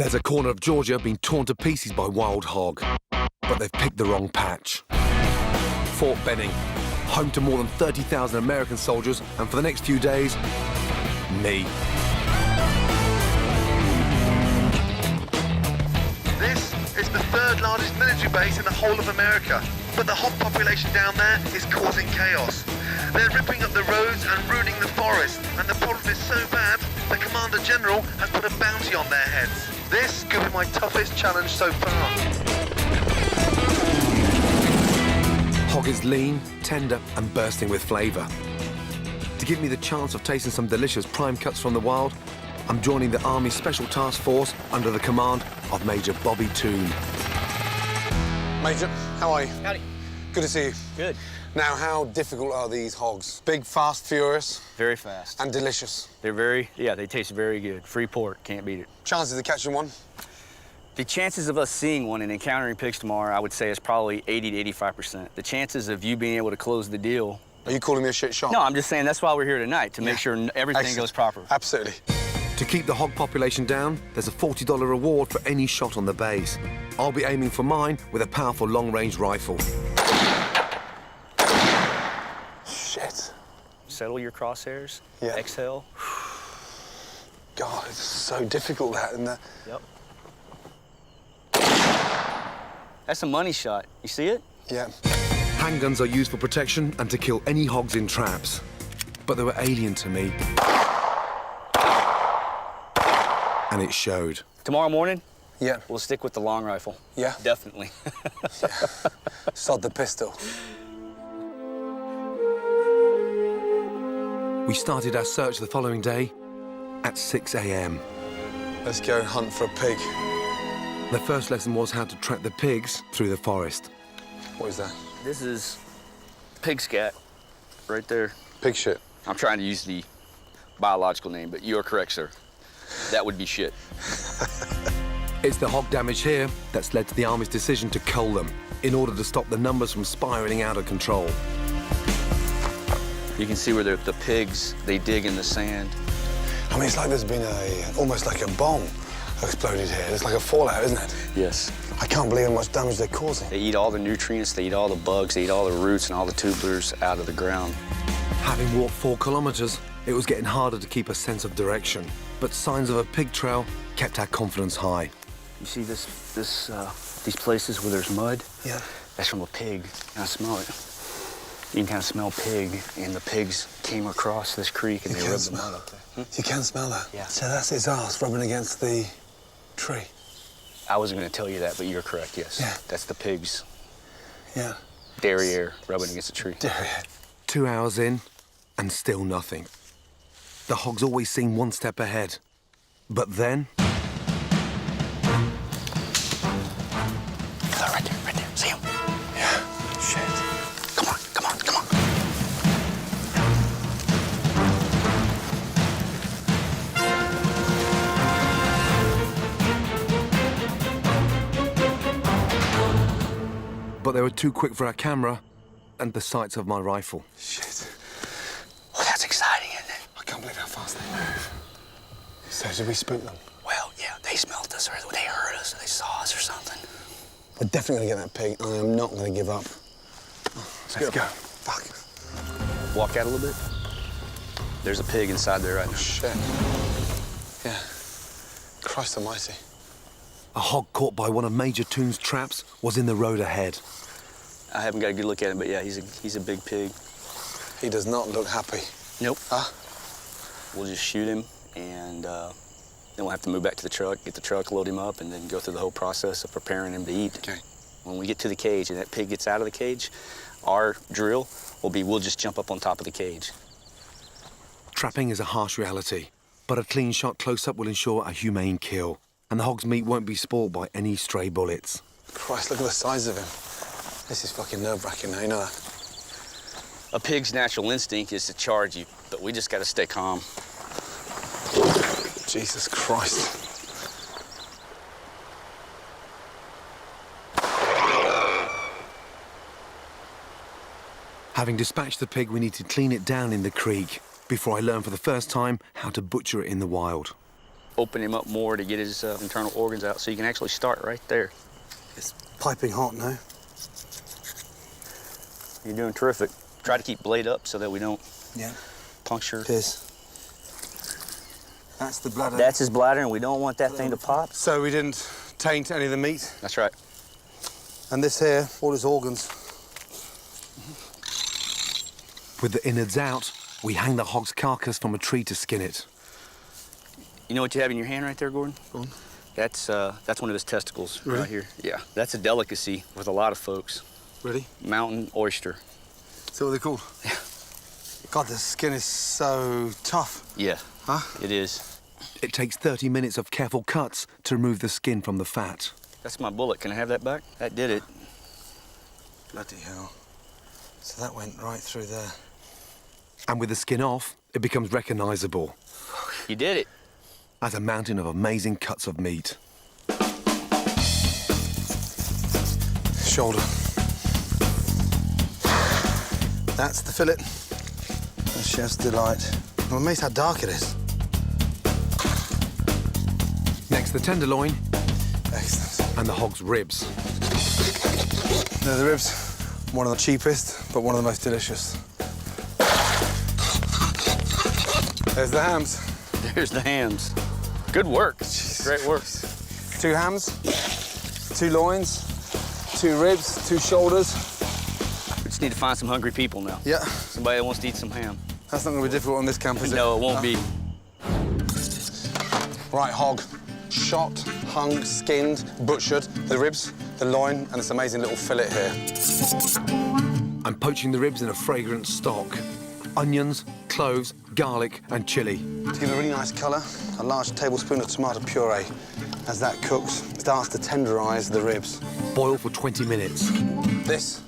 There's a corner of Georgia being torn to pieces by wild hog, but they've picked the wrong patch. Fort Benning, home to more than 30,000 American soldiers, and for the next few days, me. This is the third largest military base in the whole of America, but the hog population down there is causing chaos. They're ripping up the roads and ruining the forest, and the problem is so bad, the Commander General has put a bounty on their heads. This could be my toughest challenge so far. Hog is lean, tender, and bursting with flavour. To give me the chance of tasting some delicious prime cuts from the wild, I'm joining the Army Special Task Force under the command of Major Bobby Toon. Major, how are you? Howdy. Good to see you. Good. Now, how difficult are these hogs? Big, fast, furious, Very fast. and delicious. They're very, yeah, they taste very good. Free pork, can't beat it. Chances of catching one? The chances of us seeing one and encountering pigs tomorrow, I would say, is probably 80 to 85%. The chances of you being able to close the deal. Are you calling me a shit shot? No, I'm just saying that's why we're here tonight, to make sure everything Excellent. goes proper. Absolutely. To keep the hog population down, there's a $40 reward for any shot on the base. I'll be aiming for mine with a powerful long-range rifle. Shit. Settle your crosshairs. Yeah. Exhale. God, it's so difficult that. And the... Yep. That's a money shot. You see it? Yeah. Handguns are used for protection and to kill any hogs in traps. But they were alien to me. And it showed. Tomorrow morning, Yeah. we'll stick with the long rifle. Yeah. Definitely. Sod the pistol. We started our search the following day at 6 a.m. Let's go hunt for a pig. The first lesson was how to track the pigs through the forest. What is that? this is pig scat right there. Pig shit. I'm trying to use the biological name, but you are correct, sir. That would be shit. It's the hog damage here that's led to the Army's decision to cull them in order to stop the numbers from spiraling out of control. You can see where the, the pigs, they dig in the sand. I mean, it's like there's been a, almost like a bomb exploded here. It's like a fallout, isn't it? Yes. I can't believe how much damage they're causing. They eat all the nutrients, they eat all the bugs, they eat all the roots and all the tubers out of the ground. Having walked four kilometers, it was getting harder to keep a sense of direction. But signs of a pig trail kept our confidence high. You see this, this, uh, these places where there's mud? Yeah. That's from a pig. I smell it. You can kind of smell pig, and the pigs came across this creek and You they can rubbed the smell mud up there. You can smell that? Yeah. So that's its ass rubbing against the tree. I wasn't going to tell you that, but you're correct, yes. Yeah. That's the pigs' Yeah. derriere rubbing against the tree. Derriere. Two hours in, and still nothing. The hogs always seem one step ahead. But then, but they were too quick for our camera and the sights of my rifle. Shit. Well, that's exciting, isn't it? I can't believe how fast they move. So did we spook them? Well, yeah, they smelled us or they heard us or they saw us or something. We're definitely gonna get that pig. I am not gonna give up. Let's go. Fuck. Walk out a little bit. There's a pig inside there right now. Shit. Yeah. Christ almighty. A hog caught by one of Major Toon's traps was in the road ahead. I haven't got a good look at him, but yeah, he's a, he's a big pig. He does not look happy. Nope. Huh? We'll just shoot him, and uh, then we'll have to move back to the truck, get the truck, load him up, and then go through the whole process of preparing him to eat. Okay. When we get to the cage and that pig gets out of the cage, our drill will be we'll just jump up on top of the cage. Trapping is a harsh reality, but a clean shot close up will ensure a humane kill, and the hog's meat won't be spoiled by any stray bullets. Christ, look at the size of him. This is fucking nerve-wracking now, you know that? A pig's natural instinct is to charge you, but we just got to stay calm. Jesus Christ. Having dispatched the pig, we need to clean it down in the creek before I learn for the first time how to butcher it in the wild. Open him up more to get his uh, internal organs out. So you can actually start right there. It's piping hot now. You're doing terrific. Try to keep blade up so that we don't Yeah. puncture. Piers. That's the bladder. That's his bladder, and we don't want that thing to pop. So we didn't taint any of the meat. That's right. And this here, all his organs. With the innards out, we hang the hog's carcass from a tree to skin it. You know what you have in your hand right there, Gordon? Go. That's uh, that's one of his testicles Really? right here. Yeah, that's a delicacy with a lot of folks. Really? Mountain oyster. So what they're called? Yeah. God, the skin is so tough. Yeah, Huh? it is. It takes 30 minutes of careful cuts to remove the skin from the fat. That's my bullet. Can I have that back? That did it. Bloody hell. So that went right through there. And with the skin off, it becomes recognizable You did it. As a mountain of amazing cuts of meat. Shoulder. That's the fillet. The chef's delight. I'm amazed how dark it is. Next, the tenderloin Excellent. and the hog's ribs. They're the ribs. One of the cheapest, but one of the most delicious. There's the hams. There's the hams. Good work. Great work. Two hams, two loins, two ribs, two shoulders. We just need to find some hungry people now. Yeah, Somebody that wants to eat some ham. that's not going to be difficult on this camp, is it? No, it won't be. Right, hog. Shot, hung, skinned, butchered. The ribs, the loin, and this amazing little fillet here. I'm poaching the ribs in a fragrant stock. Onions, cloves, garlic, and chili. To give a really nice colour, a large tablespoon of tomato puree. As that cooks, starts to tenderize the ribs. Boil for 20 minutes. This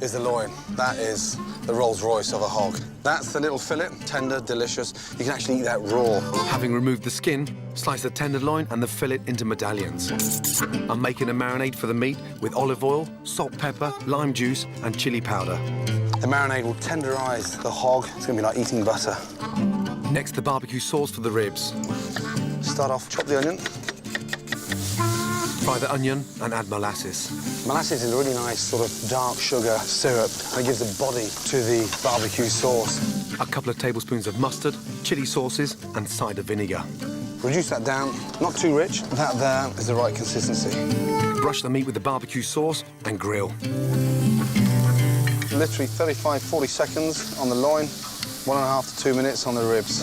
is the loin. That is the Rolls Royce of a hog. That's the little fillet, tender, delicious. You can actually eat that raw. Having removed the skin, slice the tenderloin and the fillet into medallions. I'm making a marinade for the meat with olive oil, salt, pepper, lime juice, and chili powder. The marinade will tenderize the hog. It's gonna be like eating butter. Next, the barbecue sauce for the ribs. Start off, chop the onion. Fry the onion and add molasses. Molasses is a really nice sort of dark sugar syrup, and it gives a body to the barbecue sauce. A couple of tablespoons of mustard, chili sauces, and cider vinegar. Reduce that down, not too rich. That there is the right consistency. Brush the meat with the barbecue sauce and grill. Literally 35, 40 seconds on the loin, one and a half to two minutes on the ribs.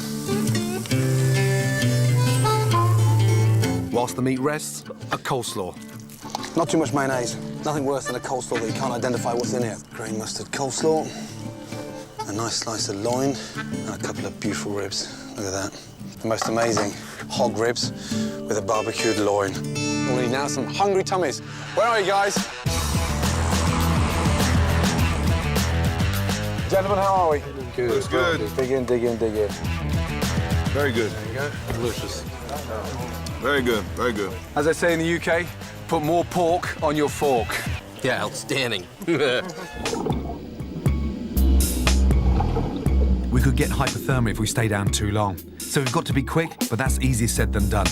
Whilst the meat rests, a coleslaw. Not too much mayonnaise. Nothing worse than a coleslaw that you can't identify what's in it. Green mustard coleslaw, a nice slice of loin, and a couple of beautiful ribs. Look at that. The most amazing hog ribs with a barbecued loin. We need now some hungry tummies. Where are you guys? Gentlemen, how are we? Good. Looks good. Dig in, dig in, dig in. Very good. There you go. Delicious. Very good. Very good. As I say in the UK, put more pork on your fork. Yeah, outstanding. We could get hypothermia if we stay down too long. So we've got to be quick, but that's easier said than done.